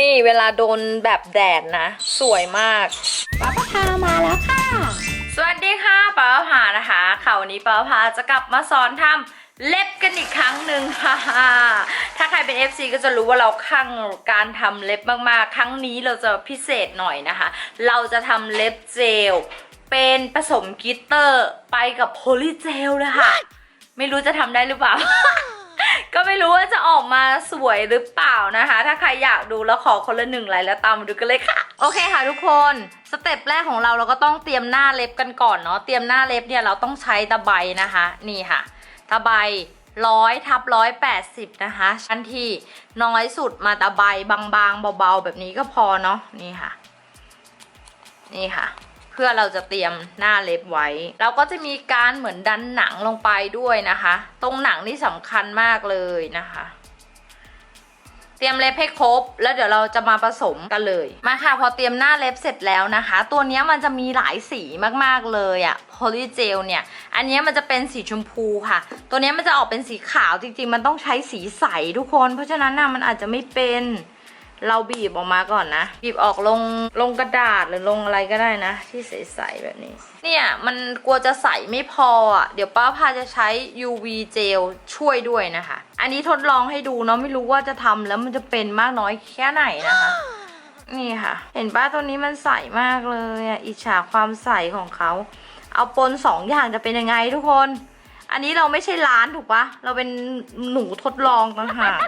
นี่เวลาโดนแบบแดดนะ สวยมากป้าปะพามาแล้วค่ะ สวัสดีค่ะป้าพานะคะข่าววันนี้ป้าพาจะกลับมาสอนทำเล็บกันอีกครั้งหนึ่งค่ะถ้าใครเป็น FC ก็จะรู้ว่าเราคลั่งการทำเล็บมากๆ ครั้งนี้เราจะพิเศษหน่อยนะคะ เราจะทำเล็บเจล เป็นผสมกลิตเตอร์ไปกับโพลีเจลเลยค่ะ ไม่รู้จะทำได้หรือเปล่า ก็ไม่รู้ว่าจะออกมาสวยหรือเปล่านะคะ ถ้าใครอยากดูแล้วขอคนละหนึ่งไลค์แล้วตามมาดูกันเลยค่ะ โอเคค่ะทุกคนสเต็ปแรกของเราเราก็ต้องเตรียมหน้าเล็บกันก่อนเนาะเตรียมหน้าเล็บเนี่ยเราต้องใช้ตะไบนะคะ นี่ค่ะตะไบร้อยทับร้อยแปดสิบนะคะชั้นที่น้อยสุดมาตะไบบางๆเบาๆ แบบนี้ก็พอเนาะนี่ค่ะ นี่ค่ะ เพื่อเราจะเตรียมหน้าเล็บไว้ เราก็จะมีการเหมือนดันหนังลงไปด้วยนะคะ ตรงหนังนี่สำคัญมากเลยนะคะ เตรียมเล็บให้ครบ แล้วเดี๋ยวเราจะมาผสมกันเลย มาค่ะพอเตรียมหน้าเล็บเสร็จแล้วนะคะ ตัวนี้มันจะมีหลายสีมากๆเลยอะโพลีเจลเนี่ย อันนี้มันจะเป็นสีชมพูค่ะ ตัวนี้มันจะออกเป็นสีขาวจริงๆ มันต้องใช้สีใสทุกคน เพราะฉะนั้นน่ะมันอาจจะไม่เป็น เราบีบออกมาก่อนนะ บีบออกลงลงกระดาษหรือลงอะไรก็ได้นะ ที่ใสๆแบบนี้ เนี่ยมันกลัวจะใสไม่พออะ เดี๋ยวป้าพาจะใช้ UV เจลช่วยด้วยนะคะ อันนี้ทดลองให้ดูเนาะไม่รู้ว่าจะทำแล้วมันจะเป็นมากน้อยแค่ไหนนะคะนี่ค่ะ เห็นป้าตัวนี้มันใสมากเลยอะอิจฉาความใสของเขา เอาปนสองอย่างจะเป็นยังไงทุกคน อันนี้เราไม่ใช่ร้านถูกปะเราเป็นหนูทดลองต่างหาก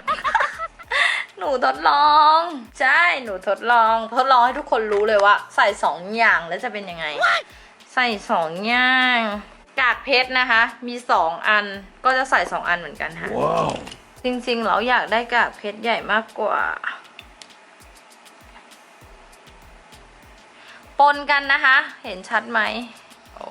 นูทดลอง ใช่หนูทดลอง ทดลองให้ทุกคนรู้เลยว่า ใส่สองอย่างแล้วจะเป็นยังไง ใส่สองอย่าง กากเพชรนะคะ มีสองอันก็จะใส่สองอันเหมือนกันค่ะ Wow. จริงๆเราอยากได้กากเพชรใหญ่มากกว่าปนกันนะคะ เห็นชัดไหมโอ้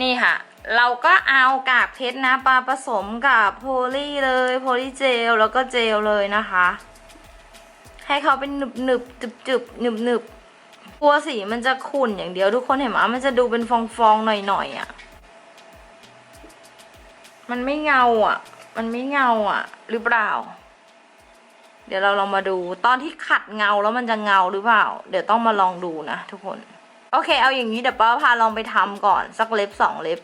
นี่ค่ะ เราก็เอากากเพชรนะปาผสมกับโพลีเลยโพลีเจลแล้วก็เจลเลยนะคะ ให้เขาเป็นหนึบหนึบจุบจุบหนึบหนึบกลัวสีมันจะขุ่นอย่างเดียวทุกคนเห็นไหมมันจะดูเป็นฟองฟองๆหน่อยหน่อยๆอะ มันไม่เงาอะ มันไม่เงาอะ หรือเปล่า เดี๋ยวเราลองมาดูตอนที่ขัดเงาแล้วมันจะเงาหรือเปล่า เดี๋ยวต้องมาลองดูนะทุกคน โอเค เอาอย่างนี้เดี๋ยวป้าพาลองไปทำก่อนสักเล็บสองเล็บ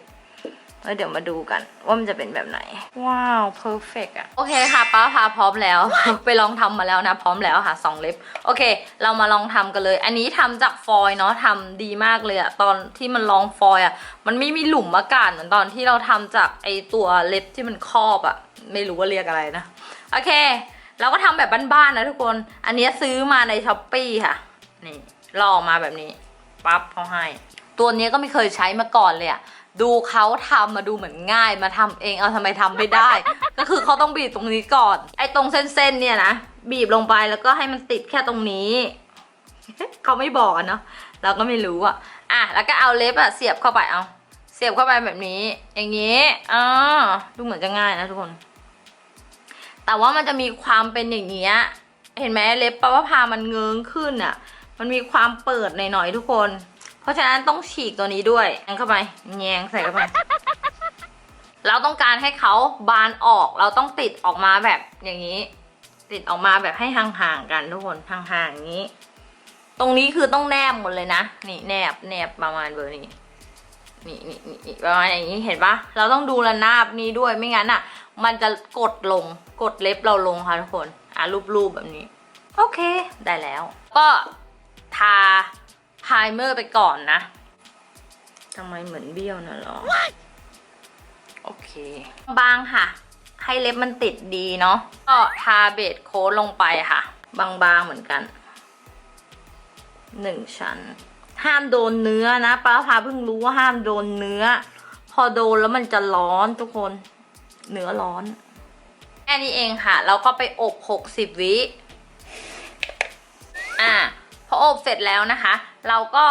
แล้วเดี๋ยวมาดูกันว่ามันจะเป็นแบบไหน ว้าวเพอร์เฟกอะโอเคค่ะป้าพาพร้อมแล้ว ไปลองทำมาแล้วนะ พร้อมแล้วค่ะสองเล็บ โอเค เรามาลองทำกันเลย อันนี้ทำจากฟอยล์เนาะทำดีมากเลยอะตอนที่มันลองฟอยล์อะมันไม่มีหลุมอากาศเหมือนตอนที่เราทำจากไอตัวเล็บที่มันครอบอะไม่รู้ว่าเรียกอะไรนะ โอเค เราก็ทำแบบบ้านๆนะทุกคน อันนี้ซื้อมาในช้อปปีค่ะ นี่ลอกมาแบบนี้ ปั๊บเขาให้ ตัวนี้ก็ไม่เคยใช้มาก่อนเลยอะ ดูเขาทำมาดูเหมือนง่ายมาทำเองเอาทำไมทำไม่ได้ ก็คือเขาต้องบีบตรงนี้ก่อน ไอ้ตรงเส้นๆเนี่ยนะบีบลงไปแล้วก็ให้มันติดแค่ตรงนี้เขาไม่บอกอะเนาะเราก็ไม่รู้อะอะแล้วก็เอาเล็บอะเสียบเข้าไปเอา เสียบเข้าไปแบบนี้ อย่างนี้อ่าดูเหมือนจะง่ายนะทุกคน แต่ว่ามันจะมีความเป็นอย่างเงี้ยเห็นไหมเล็บปะว่าพามันเงื้งขึ้นอะมันมีความเปิดหน่อยๆทุกคน เพราะฉะนั้นต้องฉีกตัวนี้ด้วยแงเข้าไปแยงใส่เข้าไป เราต้องการให้เขาบานออก เราต้องติดออกมาแบบอย่างนี้ ติดออกมาแบบให้ห่างๆกันทุกคนห่างๆอย่างนี้ ตรงนี้คือต้องแนบหมดเลยนะ นี่แนบแนบประมาณเบอร์นี้นี่นี่นี่นี่ประมาณอย่างนี้เห็นปะเราต้องดูระนาบนี้ด้วยไม่งั้นอะ มันจะกดลงกดเล็บเราลงค่ะทุกคน อะรูปๆแบบนี้ โอเค ได้แล้ว ก็ทา พายเมอร์ไปก่อนนะทำไมเหมือนเบี้ยวนะหรอ โอเค บางค่ะ ให้เล็บมันติดดีเนาะก็ทาเบสโค้ดลงไปค่ะ บางๆเหมือนกันหนึ่งชั้น ห้ามโดนเนื้อนะป้าพาเพิ่งรู้ว่าห้ามโดนเนื้อ พอโดนแล้วมันจะร้อนทุกคนเนื้อร้อนแค่นี้เองค่ะเราก็ไปอบ 60 วิ อะพ อบเสร็จแล้วนะคะ เราก็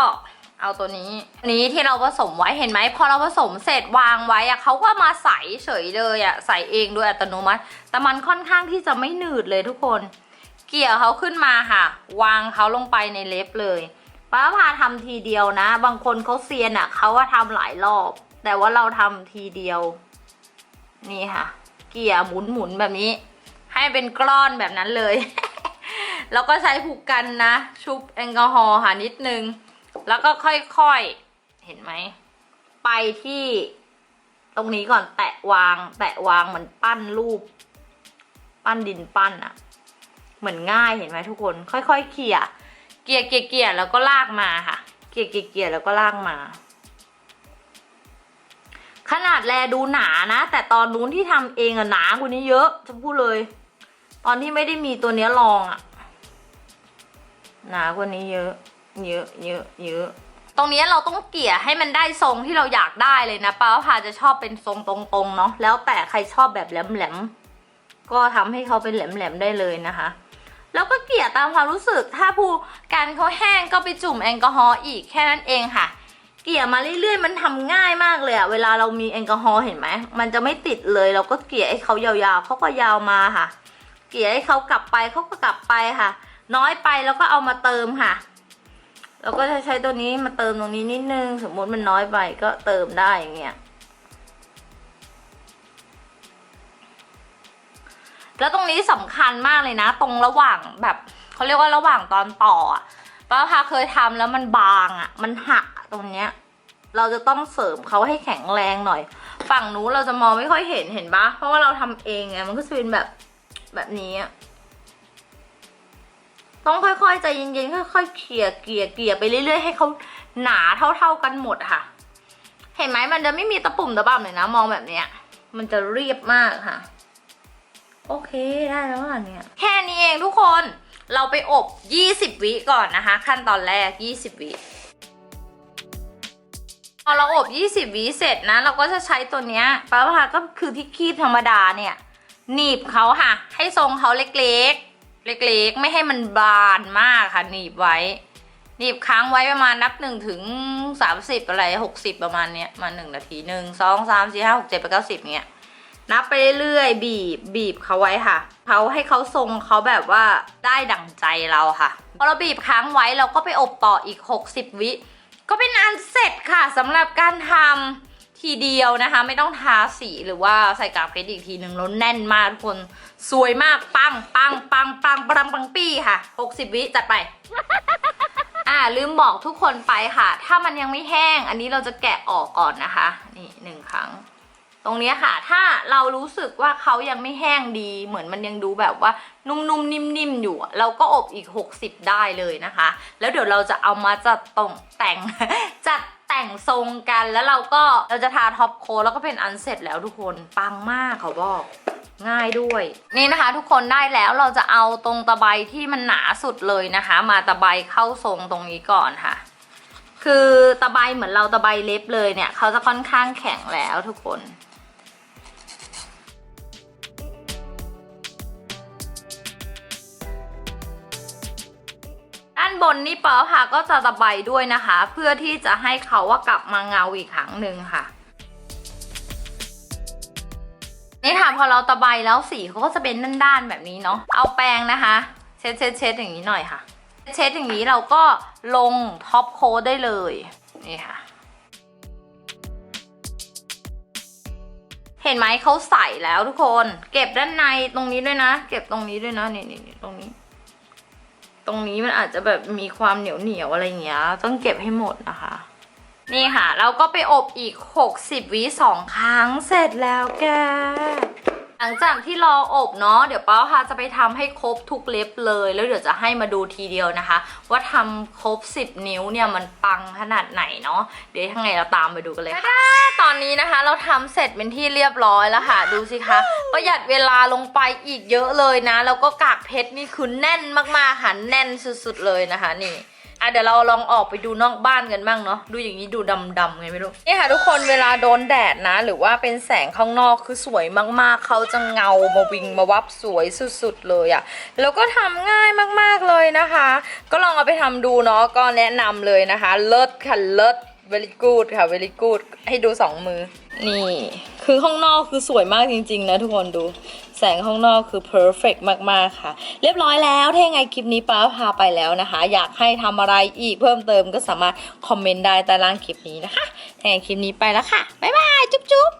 เอาตัวนี้นี้ที่เราผสมไว้เห็นไหมพอเราผสมเสร็จวางไว้อะเขาก็มาใส่เฉยเลยอะใส่เองโดยอัตโนมัติ แต่มันค่อนข้างที่จะไม่หนืดเลยทุกคน เกี่ยวเขาขึ้นมาค่ะ วางเขาลงไปในเล็บเลยป้าพาทำทีเดียวนะ บางคนเขาเซียนอะเขาว่าทำหลายรอบ แต่ว่าเราทำทีเดียว นี่ค่ะ เกี่ยหมุนหมุนๆแบบนี้ ให้เป็นกล้อนแบบนั้นเลย แล้วก็ใช้ผูกกันนะ ชุบแอลกอฮอล์ค่ะนิดนึง แล้วก็ค่อยๆ เห็นไหม ไปที่ตรงนี้ก่อนแตะวาง แตะวางเหมือนปั้นรูป ปั้นดินปั้นอะเหมือนง่ายเห็นไหมทุกคน ค่อยๆเขี่ยเกี่ยเกี่ยเกี่ยแล้วก็ลากมาค่ะ เกี่ยเกี่ยเกี่ยแล้วก็ลากมา ขนาดแลดูหนานะ แต่ตอนนู้นที่ทำเองอะหนากว่านี้เยอะจะพูดเลย ตอนที่ไม่ได้มีตัวเนี้ยลองอะ หนากว่านี้เยอะ เยอะ เยอะ เยอะ ตรงนี้เราต้องเกลี่ยให้มันได้ทรงที่เราอยากได้เลยนะป้าพาจะชอบเป็นทรงตรงๆเนาะแล้วแต่ใครชอบแบบแหลมๆก็ทำให้เขาเป็นแหลมๆได้เลยนะคะแล้วก็เกลี่ยตามความรู้สึก ถ้าผู้การเขาแห้งก็ไปจุ่มแอลกอฮอล์อีกแค่นั้นเองค่ะ เกลี่ยมาเรื่อยๆ มันทำง่ายมากเลยอะเวลาเรามีแอลกอฮอล์เห็นไหม มันจะไม่ติดเลย เราก็เกลี่ยให้เขายาวๆเขาก็ยาวมาค่ะ เกลี่ยให้เขากลับไปเขาก็กลับไปค่ะ น้อยไปแล้วก็เอามาเติมค่ะ เราก็จะใช้ตัวนี้มาเติมตรงนี้นิดนึง สมมติมันน้อยไปก็เติมได้อย่างเงี้ยแล้วตรงนี้สำคัญมากเลยนะ ตรงระหว่างแบบเขาเรียกว่าระหว่างตอนต่ออะป้าพาเคยทำแล้วมันบางอะมันหักตรงเนี้ย เราจะต้องเสริมเขาให้แข็งแรงหน่อย ฝั่งนู้นเราจะมองไม่ค่อยเห็นเห็นปะเพราะว่าเราทำเองไงมันก็จะเป็นแบบแบบนี้อะ ต้องค่อยๆใจเย็นๆค่อยๆเกลี่ยเกลี่ยเกลี่ยไปเรื่อยๆให้เขาหนาเท่า ๆกันหมดค่ะ เห็นไหมมันจะไม่มีตะปุ่มตะบ่ำเลยนะ มองแบบเนี้ย มันจะเรียบมากค่ะ โอเคได้แล้วอะเนี่ย แค่นี้เองทุกคนเราไปอบ 20 วิก่อนนะคะ ขั้นตอนแรก 20 วิพอเราอบ 20 วิเสร็จนะ เราก็จะใช้ตัวเนี้ยป้าพาก็คือที่คีบธรรมดาเนี่ย หนีบเขาค่ะ ให้ทรงเขาเล็กๆ เล็กๆ ไม่ให้มันบานมากค่ะ หนีบไว้ หนีบค้างไว้ประมาณนับหนึ่งถึงสามสิบอะไรหกสิบประมาณเนี้ยมาหนึ่งนาทีหนึ่งสองสามสี่ห้าหกเจ็ดแปดเก้าสิบเนี้ยนับไปเรื่อยๆบีบบีบเขาไว้ค่ะเขาให้เขาทรงเขาแบบว่าได้ดั่งใจเราค่ะพอเราบีบค้างไว้เราก็ไปอบต่ออีก 60 วิก็เป็นอันเสร็จค่ะสำหรับการทำ ทีเดียวนะคะ ไม่ต้องทาสีหรือว่าใส่กากเพชรอีกทีหนึ่งแล้วแน่นมากทุกคนสวยมากปังปังปังปังปังปังปี้ค่ะ 60 วิจัดไปอ่าลืมบอกทุกคนไปค่ะ ถ้ามันยังไม่แห้ง อันนี้เราจะแกะออกก่อนนะคะ นี่หนึ่งครั้ง ตรงนี้ค่ะ ถ้าเรารู้สึกว่าเขายังไม่แห้งดี เหมือนมันยังดูแบบว่านุ่มๆนิ่มๆอยู่ เราก็อบอีก 60 ได้เลยนะคะ แล้วเดี๋ยวเราจะเอามาจัดตรงแต่งจัด แต่งทรงกันแล้วเราก็เราจะทาท็อปโค้ดแล้วก็เป็นอันเสร็จแล้วทุกคนปังมากเขาบอกง่ายด้วย นี่นะคะทุกคนได้แล้วเราจะเอาตรงตะไบที่มันหนาสุดเลยนะคะ มาตะไบเข้าทรงตรงนี้ก่อนค่ะ คือตะไบเหมือนเราตะไบเล็บเลยเนี่ย เขาจะค่อนข้างแข็งแล้วทุกคน บนนี่เปอค่ะก็จะตะไบด้วยนะคะ เพื่อที่จะให้เขาว่ากลับมาเงาอีกครั้งหนึ่งค่ะนี่ค่ะพอเราตะไบแล้วสีเขาก็จะเป็นด้านๆแบบนี้เนาะเอาแปรงนะคะ เช็ดเช็ดเช็ดอย่างนี้หน่อยค่ะ เช็ดอย่างนี้เราก็ลงท็อปโค้ดได้เลยนี่ค่ะ เห็นไหมเขาใส่แล้วทุกคน เก็บด้านในตรงนี้ด้วยนะ เก็บตรงนี้ด้วยนะนี่นี่นี่ตรงนี้ ตรงนี้มันอาจจะแบบมีความเหนียวเหนียวอะไรอย่างเงี้ย ต้องเก็บให้หมดนะคะ นี่ค่ะ เราก็ไปอบอีก 60วิสองครั้งเสร็จแล้วแก หลังจากที่รออบเนาะเดี๋ยวป้าค่ะจะไปทำให้ครบทุกเล็บเลย แล้วเดี๋ยวจะให้มาดูทีเดียวนะคะ ว่าทำครบ 10 นิ้วเนี่ยมันปังขนาดไหนเนาะเดี๋ยวยังไงเราตามไปดูกันเลยค่ะตอนนี้นะคะ เราทำเสร็จเป็นที่เรียบร้อยแล้วค่ะ ดูสิคะประหยัดเวลาลงไปอีกเยอะเลยนะ แล้วก็กากเพชรนี่คือแน่นมากๆค่ะแน่นสุดๆเลยนะคะนี่ อะเดี๋ยวเราลองออกไปดูนอกบ้านกันบ้างเนาะดูอย่างนี้ดูดำๆไงไม่รู้นี่ค่ะทุกคนเวลาโดนแดดนะ หรือว่าเป็นแสงข้างนอกคือสวยมากๆเขาจะเงามาวิงมาวับสวยสุดๆเลยอะ่ะแล้วก็ทำง่ายมากๆเลยนะคะ ก็ลองเอาไปทำดูเนาะก็แนะนำเลยนะคะ เลิศค่ะเลิศ very good ค่ะ very good ให้ดูสองมือ นี่ คือข้างนอกคือสวยมากจริง ๆ นะทุกคนดู แสงข้างนอกคือ perfect มาก ๆ ค่ะ เรียบร้อยแล้ว ถ้ายังไงคลิปนี้ป้าพาไปแล้วนะคะ อยากให้ทำอะไรอีกเพิ่มเติมก็สามารถคอมเมนต์ได้ใต้ล่างคลิปนี้นะคะถ้ายังไงคลิปนี้ไปแล้วค่ะ บ๊ายบาย จุ๊บจุ๊บ